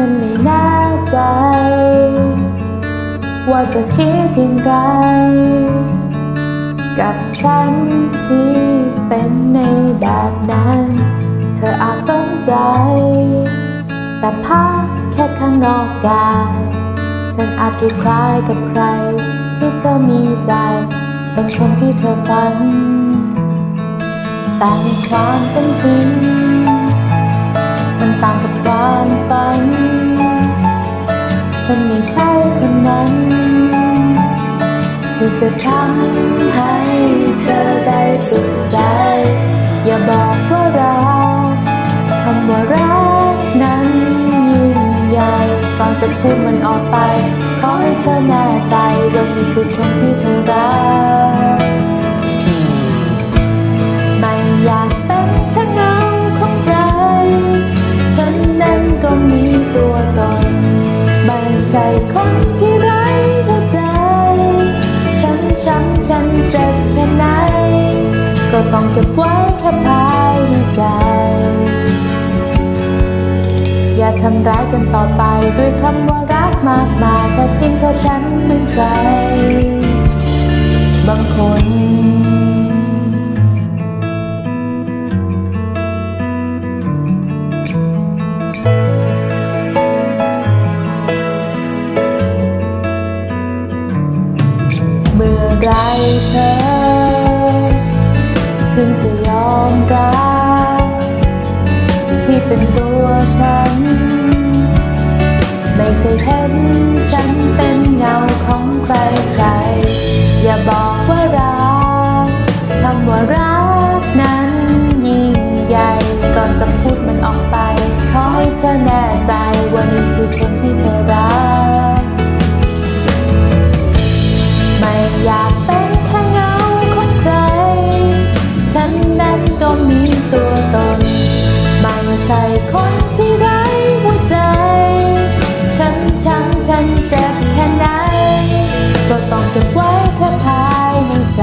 ฉันไม่แน่ใจ ว่าจะคิดอย่างไร กับฉันที่เป็นในแบบนั้น เธออาจสนใจ แต่ภาพแค่ข้างนอกกายฉันอาจดูคล้ายกับใคร ที่เธอมีใจ เป็นคนที่เธอฝันแต่ในความเป็นจริง จะทำให้เธอได้สุขใจ อย่าบอกว่ารักคำว่ารักนั้นยิ่งใหญ่ก่อนจะพูดมันออกไป ขอให้เธอแน่ใจว่านี่คือคนที่เธอรักไม่อยากเป็นแค่เงาของใคร ฉันนั้นก็มีตัวตน ไม่ใช่คนที่ ก็ต้องเก็บไว้แค่ภายในใจ อย่าทำร้ายกันต่อไปด้วยคำว่ารักมากมายแค่เพียงเพราะฉันเป็นใคร บางคนเมื่อไรเธอ จึงจะยอมรับที่เป็นตัวฉัน ก็มีตัวตน ไม่ใช่คนที่ไร้หัวใจ ฉันช้ำฉันเจ็บแค่ไหน ก็ต้องเก็บไว้แค่ภายในใจ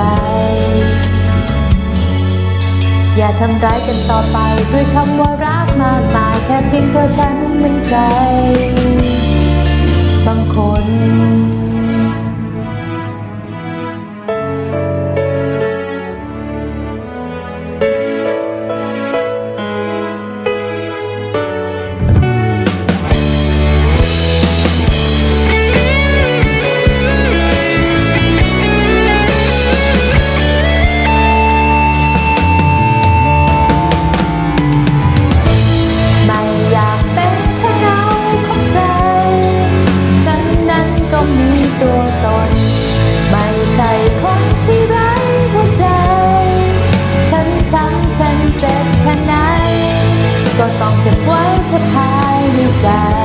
อย่าทำร้ายกันต่อไปด้วยคำว่ารักมากมายแค่เพียงเพราะฉันเป็นใครบางคนา